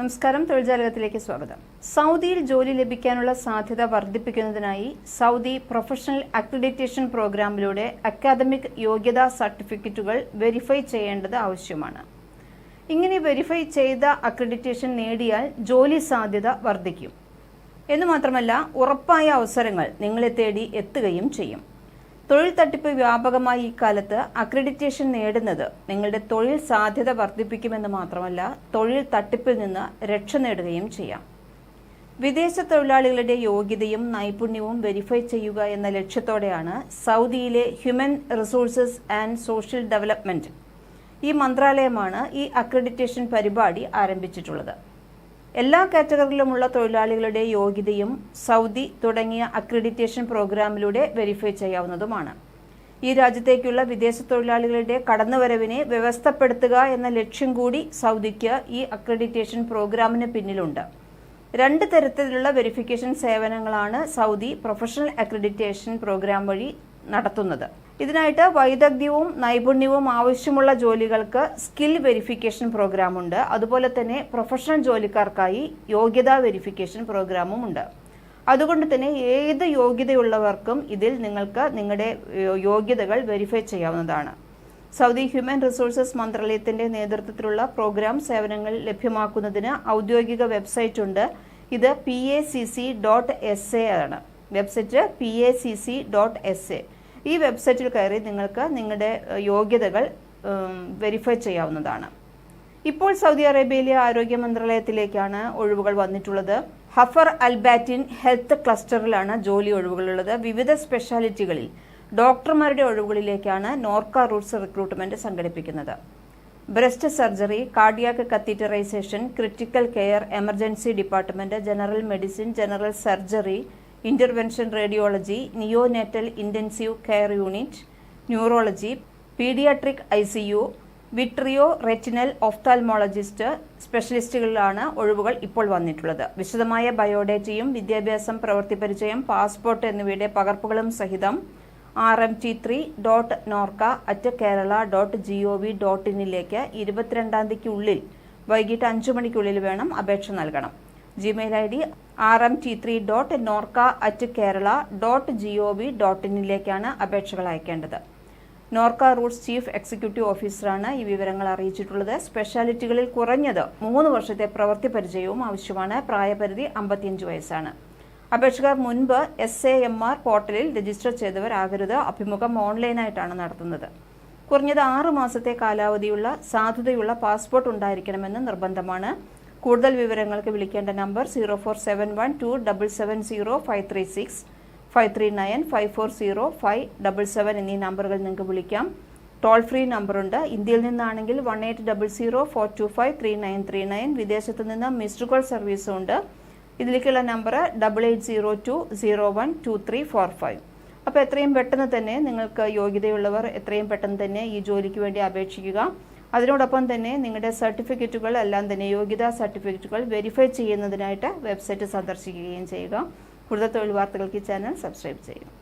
നമസ്കാരം തൊഴിൽജാലകത്തിലേക്ക് സ്വാഗതം. സൗദിയിൽ ജോലി ലഭിക്കാനുള്ള സാധ്യത വർദ്ധിപ്പിക്കുന്നതിനായി സൗദി പ്രൊഫഷണൽ അക്രഡിറ്റേഷൻ പ്രോഗ്രാമിലൂടെ അക്കാദമിക് യോഗ്യതാ സർട്ടിഫിക്കറ്റുകൾ വെരിഫൈ ചെയ്യേണ്ടത് ആവശ്യമാണ്. ഇങ്ങനെ വെരിഫൈ ചെയ്ത അക്രഡിറ്റേഷൻ നേടിയാൽ ജോലി സാധ്യത വർദ്ധിക്കും. എന്നു മാത്രമല്ല ഉറപ്പായ അവസരങ്ങൾ നിങ്ങളെ തേടി എത്തുകയും ചെയ്യും. തൊഴിൽ തട്ടിപ്പ് വ്യാപകമായി ഇക്കാലത്ത് അക്രഡിറ്റേഷൻ നേടുന്നത് നിങ്ങളുടെ തൊഴിൽ സാധ്യത വർദ്ധിപ്പിക്കുമെന്ന് മാത്രമല്ല തൊഴിൽ തട്ടിപ്പിൽ നിന്ന് രക്ഷ നേടുകയും ചെയ്യാം. വിദേശ തൊഴിലാളികളുടെ യോഗ്യതയും നൈപുണ്യവും വെരിഫൈ ചെയ്യുക എന്ന ലക്ഷ്യത്തോടെയാണ് സൗദിയിലെ human resources and social development ഈ മന്ത്രാലയമാണ് ഈ അക്രഡിറ്റേഷൻ പരിപാടി ആരംഭിച്ചിട്ടുള്ളത്. എല്ലാ കാറ്റഗറിയിലുമുള്ള തൊഴിലാളികളുടെ യോഗ്യതയും സൗദി തുടങ്ങിയ അക്രഡിറ്റേഷൻ പ്രോഗ്രാമിലൂടെ വെരിഫൈ ചെയ്യാവുന്നതുമാണ്. ഈ രാജ്യത്തേക്കുള്ള വിദേശ തൊഴിലാളികളുടെ കടന്നുവരവിനെ വ്യവസ്ഥപ്പെടുത്തുക എന്ന ലക്ഷ്യം കൂടി സൗദിക്ക് ഈ അക്രഡിറ്റേഷൻ പ്രോഗ്രാമിന് പിന്നിലുണ്ട്. രണ്ട് തരത്തിലുള്ള വെരിഫിക്കേഷൻ സേവനങ്ങളാണ് സൗദി പ്രൊഫഷണൽ അക്രഡിറ്റേഷൻ പ്രോഗ്രാം വഴി നടത്തുന്നത്. ഇതിനായിട്ട് വൈദഗ്ധ്യവും നൈപുണ്യവും ആവശ്യമുള്ള ജോലികൾക്ക് സ്കിൽ വെരിഫിക്കേഷൻ പ്രോഗ്രാം ഉണ്ട് അതുപോലെ തന്നെ പ്രൊഫഷണൽ ജോലിക്കാർക്കായി യോഗ്യതാ വെരിഫിക്കേഷൻ പ്രോഗ്രാമും ഉണ്ട്. അതുകൊണ്ട് തന്നെ ഏത് യോഗ്യതയുള്ളവർക്കും ഇതിൽ നിങ്ങൾക്ക് നിങ്ങളുടെ യോഗ്യതകൾ വെരിഫൈ ചെയ്യാവുന്നതാണ്. സൗദി ഹ്യൂമൻ റിസോഴ്സസ് മന്ത്രാലയത്തിന്റെ നേതൃത്വത്തിലുള്ള പ്രോഗ്രാം സേവനങ്ങൾ ലഭ്യമാക്കുന്നതിന് ഔദ്യോഗിക വെബ്സൈറ്റ് ഉണ്ട്. ഇത് P A C C dot S A ആണ്. Website P A C C dot S A ഈ വെബ്സൈറ്റിൽ കയറി നിങ്ങൾക്ക് നിങ്ങളുടെ യോഗ്യതകൾ വെരിഫൈ ചെയ്യാവുന്നതാണ്. ഇപ്പോൾ സൗദി അറേബ്യയിലെ ആരോഗ്യ മന്ത്രാലയത്തിലേക്കാണ് ഒഴിവുകൾ വന്നിട്ടുള്ളത്. ഹഫർ അൽബാറ്റിൻ ഹെൽത്ത് ക്ലസ്റ്ററിലാണ് ജോലി ഒഴിവുകളുള്ളത്. വിവിധ സ്പെഷ്യാലിറ്റികളിൽ ഡോക്ടർമാരുടെ ഒഴിവുകളിലേക്കാണ് നോർക്ക റൂട്ട്സ് റിക്രൂട്ട്മെന്റ് സംഘടിപ്പിക്കുന്നത്. Breast surgery cardiac catheterization critical care emergency department general medicine general surgery intervention radiology neonatal intensive care unit neurology paediatric I C U vitreo retinal ophthalmologist സ്പെഷ്യലിസ്റ്റുകളിലാണ് ഒഴിവുകൾ ഇപ്പോൾ വന്നിട്ടുള്ളത്. വിശദമായ ബയോഡേറ്റയും വിദ്യാഭ്യാസം പ്രവൃത്തി പരിചയം പാസ്പോർട്ട് എന്നിവയുടെ പകർപ്പുകളും സഹിതം R M T three dot Norka at Kerala dot G O V dot ഇന്നിലേക്ക് ഇരുപത്തിരണ്ടാം തീയതിക്കുള്ളിൽ വൈകിട്ട് അഞ്ചു മണിക്കുള്ളിൽ വേണം അപേക്ഷ നൽകണം. Gmail I D R M T three dot Norka at Kerala dot G O V dot ഇന്നിലേക്കാണ് അപേക്ഷകൾ അയക്കേണ്ടത്. നോർക്ക റൂട്ട്സ് ചീഫ് എക്സിക്യൂട്ടീവ് ഓഫീസറാണ് ഈ വിവരങ്ങൾ അറിയിച്ചിട്ടുള്ളത്. സ്പെഷ്യാലിറ്റികളിൽ കുറഞ്ഞത് മൂന്ന് വർഷത്തെ പ്രവൃത്തി പരിചയവും ആവശ്യമാണ്. പ്രായപരിധി അമ്പത്തിയഞ്ച് വയസ്സാണ്. അപേക്ഷകർ മുൻപ് എസ് എ എം ആർ പോർട്ടലിൽ രജിസ്റ്റർ ചെയ്തവരാകരുത് അഭിമുഖം ഓൺലൈനായിട്ടാണ് നടത്തുന്നത്. കുറഞ്ഞത് ആറ് മാസത്തെ കാലാവധിയുള്ള സാധുതയുള്ള പാസ്പോർട്ട് ഉണ്ടായിരിക്കണമെന്ന് നിർബന്ധമാണ്. കൂടുതൽ വിവരങ്ങൾക്ക് വിളിക്കേണ്ട number zero four seven one two double seven zero five three six five three nine five four zero five double seven എന്നീ നമ്പറുകൾ നിങ്ങൾക്ക് വിളിക്കാം. ടോൾ ഫ്രീ നമ്പറുണ്ട്. ഇന്ത്യയിൽ നിന്നാണെങ്കിൽ one eight double zero four two five three nine three nine. വിദേശത്ത് നിന്ന് missed call സർവീസും ഉണ്ട് ഇതിലേക്കുള്ള number double eight zero two zero one two three four five. അപ്പോൾ എത്രയും പെട്ടെന്ന് തന്നെ നിങ്ങൾക്ക് യോഗ്യതയുള്ളവർ എത്രയും പെട്ടെന്ന് തന്നെ ഈ ജോലിക്ക് വേണ്ടി അപേക്ഷിക്കുക. അതിനോടൊപ്പം തന്നെ നിങ്ങളുടെ സർട്ടിഫിക്കറ്റുകൾ എല്ലാം തന്നെ യോഗ്യതാ സർട്ടിഫിക്കറ്റുകൾ വെരിഫൈ ചെയ്യുന്നതിനായിട്ട് വെബ്സൈറ്റ് സന്ദർശിക്കുകയും ചെയ്യുക. കൂടുതൽ തൊഴിൽ വാർത്തകൾക്ക് ഈ ചാനൽ സബ്സ്ക്രൈബ് ചെയ്യുക.